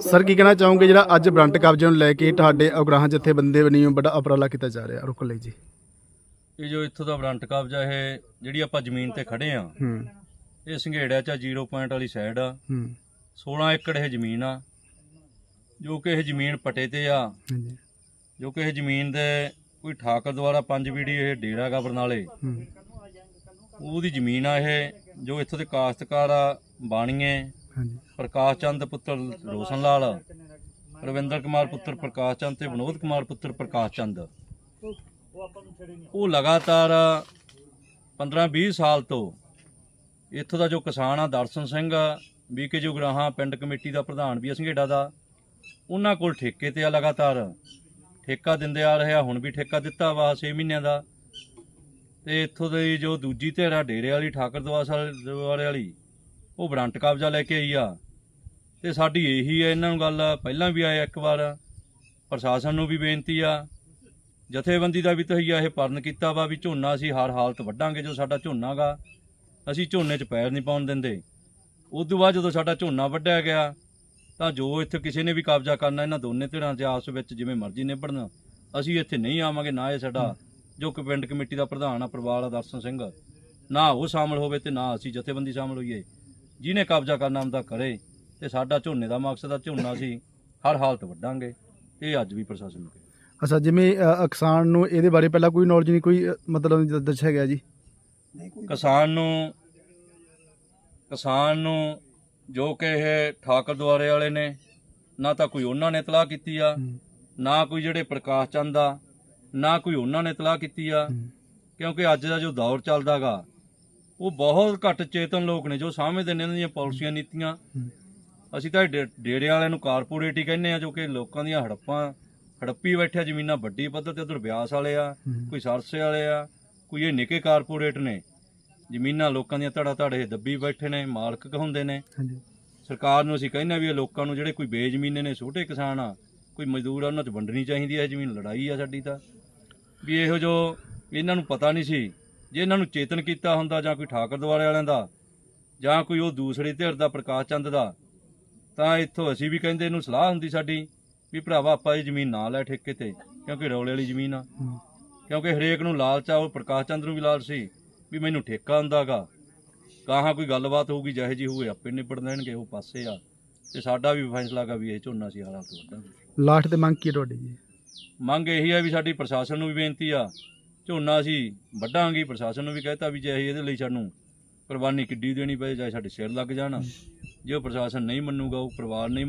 Sir ਕੀ ਕਹਿਣਾ ਚਾਹੋਗੇ ਜਿਹੜਾ ਅੱਜ ਬ੍ਰੰਟ ਕਬਜ਼ੇ ਨੂੰ ਲੈ ਕੇ ਤੁਹਾਡੇ ਉਗਰਾਹਾਂ ਜਥੇਬੰਦੀ ਵੱਲੋਂ ਬੜਾ ਉਪਰਾਲਾ ਕੀਤਾ ਜਾ ਰਿਹਾ? ਰੁਕਣ ਲਈ ਜੀ। ਇਹ ਜੋ ਇੱਥੋਂ ਦਾ ਬਰੰਟ ਕਬਜ਼ਾ ਇਹ ਜਿਹੜੀ ਆਪਾਂ ਜ਼ਮੀਨ ਤੇ ਖੜੇ ਆ ਹੂੰ। ਇਹ ਸੰਘੇੜਿਆ ਚ 0 ਪੁਆਇੰਟ ਵਾਲੀ ਸਾਈਡ ਆ। ਹੂੰ। 16 ਏਕੜ ਇਹ ਜ਼ਮੀਨ ਆ ਜੋ ਕਿ ਇਹ ਜ਼ਮੀਨ ਪਟੇ ਤੇ ਆ। ਹਾਂਜੀ। ਜੋ ਕਿ ਇਹ ਜ਼ਮੀਨ ਦੇ ਕੋਈ ਠਾਕਰ ਦੁਆਰਾ ਪੰਜ ਵੀੜੀ ਇਹ ਡੇਰਾ ਗਾ ਬਰਨਾਲੇ ਉਹਦੀ ਜ਼ਮੀਨ ਆ ਇਹ ਜੋ ਇੱਥੋਂ ਦੇ ਕਾਸ਼ਤਕਾਰ ਆ ਬਾਣੀਏ ਹਾਂਜੀ। ਪ੍ਰਕਾਸ਼ ਚੰਦ ਪੁੱਤਰ ਰੋਸ਼ਨ ਲਾਲ, ਰਵਿੰਦਰ ਕੁਮਾਰ ਪੁੱਤਰ ਪ੍ਰਕਾਸ਼ ਚੰਦ ਤੇ ਵਿਨੋਦ ਕੁਮਾਰ ਪੁੱਤਰ ਪ੍ਰਕਾਸ਼ ਚੰਦ। ਉਹ ਲਗਾਤਾਰ 15-20 ਸਾਲ ਤੋਂ ਇੱਥੋਂ ਦਾ ਜੋ ਕਿਸਾਨ ਆ, ਦਰਸ਼ਨ ਸਿੰਘ ਬੀਕੇ ਜੁਗਰਾਹਾਂ ਪਿੰਡ ਕਮੇਟੀ ਦਾ ਪ੍ਰਧਾਨ ਵੀ ਆ ਸੰਘੇੜਾ ਦਾ, ਉਹਨਾਂ ਕੋਲ ਠੇਕੇ ਤੇ ਆ ਲਗਾਤਾਰ। ਠੇਕਾ ਦਿੰਦੇ ਆ ਰਿਹਾ, ਹੁਣ ਵੀ ਠੇਕਾ ਦਿੱਤਾ ਵਾ 6 ਮਹੀਨਿਆਂ ਦਾ। ਤੇ ਇੱਥੋਂ ਦੀ ਜੋ ਦੂਜੀ ਧਿਰ ਆ, ਡੇਰੇ ਵਾਲੀ, ਠਾਕਰ ਵਾਲੇ ਵਾਲੀ ਉਹ ਬਰੰਟ ਕਬਜ਼ਾ ਲੈ ਕੇ ਆਈ ਆ। ਤੇ ਸਾਡੀ ਇਹੀ ਹੈ ਇਹਨਾਂ ਨੂੰ ਗੱਲ, ਪਹਿਲਾਂ ਵੀ ਆਇਆ ਇੱਕ ਵਾਰ। ਪ੍ਰਸ਼ਾਸਨ ਨੂੰ ਵੀ ਬੇਨਤੀ ਆ। ਜਥੇਬੰਦੀ ਦਾ ਵੀ ਤਹਈਆ ਇਹ ਪਰਨ ਕੀਤਾ ਵਾ ਵੀ ਝੋਨਾ ਅਸੀਂ ਹਰ ਹਾਲਤ ਵੱਢਾਂਗੇ ਜੋ ਸਾਡਾ ਝੋਨਾ ਗਾ। ਅਸੀਂ ਝੋਨੇ 'ਚ ਪੈਰ ਨਹੀਂ ਪਾਉਣ ਦਿੰਦੇ। ਉਸ ਤੋਂ ਬਾਅਦ ਜਦੋਂ ਸਾਡਾ ਝੋਨਾ ਵੱਢਿਆ ਗਿਆ, ਤਾਂ ਜੋ ਇੱਥੇ ਕਿਸੇ ਨੇ ਵੀ ਕਬਜ਼ਾ ਕਰਨਾ, ਇਹਨਾਂ ਦੋਨੇ ਧਿਰਾਂ ਦੇ ਆਪਸ ਵਿੱਚ ਜਿਵੇਂ ਮਰਜ਼ੀ ਨਿਭੜਨ। ਅਸੀਂ ਇੱਥੇ ਨਹੀਂ ਆਵਾਂਗੇ, ਨਾ ਇਹ ਸਾਡਾ, ਜੋ ਕਿ ਪਿੰਡ ਕਮੇਟੀ ਦਾ ਪ੍ਰਧਾਨ ਆ, ਪਰਿਵਾਰ ਆ ਦਰਸ਼ਨ ਸਿੰਘ। ਨਾ ਉਹ ਸ਼ਾਮਲ ਹੋਵੇ ਤੇ ਨਾ ਅਸੀਂ ਜਥੇਬੰਦੀ ਸ਼ਾਮਲ ਹੋਈਏ। ਜਿਹਨੇ ਕਬਜ਼ਾ ਕਰਨਾ ਹੁੰਦਾ ਕਰੇ ਤੇ ਸਾਡਾ ਝੋਨੇ ਦਾ ਮਕਸਦ ਆ ਝੋਨਾ ਅਸੀਂ ਹਰ ਹਾਲਤ ਵੱਢਾਂਗੇ ਇਹ ਅੱਜ ਵੀ ਪ੍ਰਸ਼ਾਸਨ ਨੂੰ ਕਹੇ। ਅੱਛਾ ਜਿਵੇਂ ਅ, ਕਿਸਾਨ ਨੂੰ ਇਹਦੇ ਬਾਰੇ ਪਹਿਲਾਂ ਕੋਈ ਨੌਲੇਜ ਨਹੀਂ ਕੋਈ ਅ, ਮਤਲਬ ਦ- ਦੱਸਿਆ ਗਿਆ ਜੀ? ਕਿਸਾਨ ਨੂੰ ਕਿਸਾਨ ਨੂੰ ਜੋ ਕਿ ਇਹ ਠਾਕਰ ਦੁਆਰੇ ਵਾਲੇ ਨੇ ਨਾ ਤਾਂ ਕੋਈ ਉਹਨਾਂ ਨੇ ਇਤਲਾਹ ਕੀਤੀ ਆ ਨਾ ਕੋਈ ਜਿਹੜੇ ਪ੍ਰਕਾਸ਼ ਚੰਦ ਆ ਨਾ ਕੋਈ ਉਹਨਾਂ ਨੇ ਇਤਲਾਹ ਕੀਤੀ ਆ ਕਿਉਂਕਿ ਅੱਜ ਦਾ ਜੋ ਦੌਰ ਚੱਲਦਾਗਾ ਉਹ ਬਹੁਤ ਘੱਟ ਚੇਤਨ ਲੋਕ ਨੇ ਜੋ ਸਮਝਦੇ ਨੇ ਇਹਨਾਂ ਦੀਆਂ ਪਾਲਿਸੀਆਂ ਨੀਤੀਆਂ। ਅਸੀਂ ਤਾਂ ਡੇ- ਡੇਰੇ ਵਾਲਿਆਂ ਨੂੰ ਕਾਰਪੋਰੇਟ ਹੀ ਕਹਿੰਦੇ ਆ ਜੋ ਕਿ ਲੋਕਾਂ ਦੀਆਂ ਹੜੱਪਾਂ ਹੜੱਪੀ ਬੈਠਿਆ ਜ਼ਮੀਨਾਂ ਵੱਡੀ ਪੱਧਰ ਤੇ ਉਧਰ ਬਿਆਸ ਵਾਲੇ ਆ। ਕੋਈ ਸਰਸੇ ਵਾਲੇ ਆ ਕੋਈ ਇਹ ਨਿੱਕੇ ਕਾਰਪੋਰੇਟ ਨੇ। ਜ਼ਮੀਨਾਂ ਲੋਕਾਂ ਦੀਆਂ ਧੜਾ ਧੜ ਇਹ ਦੱਬੀ ਬੈਠੇ ਨੇ ਮਾਲਕ ਕਹਾਉਂਦੇ ਨੇ। ਹਾਂਜੀ। ਸਰਕਾਰ ਨੂੰ ਅਸੀਂ ਕਹਿੰਦੇ ਆ ਵੀ ਇਹ ਲੋਕਾਂ ਨੂੰ ਜਿਹੜੇ ਕੋਈ ਬੇਜ਼ਮੀਨੇ ਨੇ ਛੋਟੇ ਕਿਸਾਨ ਆ ਕੋਈ ਮਜ਼ਦੂਰ ਆ ਉਹਨਾਂ 'ਚ ਵੰਡਣੀ ਚਾਹੀਦੀ ਹੈ ਇਹ ਜ਼ਮੀਨ ਲੜਾਈ ਆ ਸਾਡੀ ਤਾਂ। ਵੀ ਇਹੋ ਜੋ ਇਹਨਾਂ ਨੂੰ ਪਤਾ ਨਹੀਂ ਸੀ ਜੇ ਇਹਨਾਂ ਨੂੰ ਚੇਤਨ ਕੀਤਾ ਹੁੰਦਾ ਜਾਂ ਕੋਈ ਠਾਕਰ ਦੁਆਰੇ ਵਾਲਿਆਂ ਦਾ ਜਾਂ ਕੋਈ ਉਹ ਦੂਸਰੀ ਧਿਰ ਦਾ ਪ੍ਰਕਾਸ਼ ਚੰਦ ਦਾ ਤਾਂ ਇੱਥੋਂ ਅਸੀਂ ਵੀ ਕਹਿੰਦੇ ਇਹਨੂੰ ਸਲਾਹ ਹੁੰਦੀ ਸਾਡੀ ਵੀ ਭਰਾਵਾ ਆਪਾਂ ਇਹ ਜ਼ਮੀਨ ਨਾ ਲੈ ਠੇਕੇ ਤੇ ਕਿਉਂਕਿ ਰੌਲੇ ਵਾਲੀ ਜ਼ਮੀਨ ਆ। ਕਿਉਂਕਿ ਹਰੇਕ ਨੂੰ ਲਾਲਚ ਆ ਉਹ ਪ੍ਰਕਾਸ਼ ਚੰਦ ਨੂੰ ਵੀ ਲਾਲਚ ਸੀ ਵੀ ਮੈਨੂੰ ਠੇਕਾ ਹੁੰਦਾਗਾ ਗਾਹਾਂ ਕੋਈ ਗੱਲਬਾਤ ਹੋਊਗੀ ਜਿਹੇ ਜੀ ਹੋਏ ਆਪੇ ਨਿਬੜ ਦੇਣਗੇ ਉਹ ਪਾਸੇ ਆ। ਤੇ ਸਾਡਾ ਵੀ ਫੈਸਲਾ ਗਾ ਵੀ ਇਹ ਝੋਨਾ ਸੀ ਹਾਲਾਂ ਤੋਂ ਲਾਸਟ ਤੇ ਮੰਗ ਕੀ ਤੁਹਾਡੀ ਜੀ? ਮੰਗ ਇਹੀ ਆ ਵੀ ਸਾਡੀ ਪ੍ਰਸ਼ਾਸਨ ਨੂੰ ਵੀ ਬੇਨਤੀ ਆ ਝੋਨਾ ਅਸੀਂ ਵੱਢਾਂਗੇ, ਪ੍ਰਸ਼ਾਸਨ ਨੂੰ ਵੀ ਕਹਿਤਾ ਵੀ ਜੇ ਅਸੀਂ ਇਹਦੇ ਲਈ ਸਾਨੂੰ ਕੁਰਬਾਨੀ ਕਿੱਡੀ ਦੇਣੀ ਪਏ, ਚਾਹੇ ਸਾਡੇ ਸਿਰ ਲੱਗ ਜਾਣ। ਜੇ ਉਹ ਪ੍ਰਸ਼ਾਸਨ ਨਹੀਂ ਮੰਨੂਗਾ, ਉਹ ਪਰਿਵਾਰ ਨਹੀਂ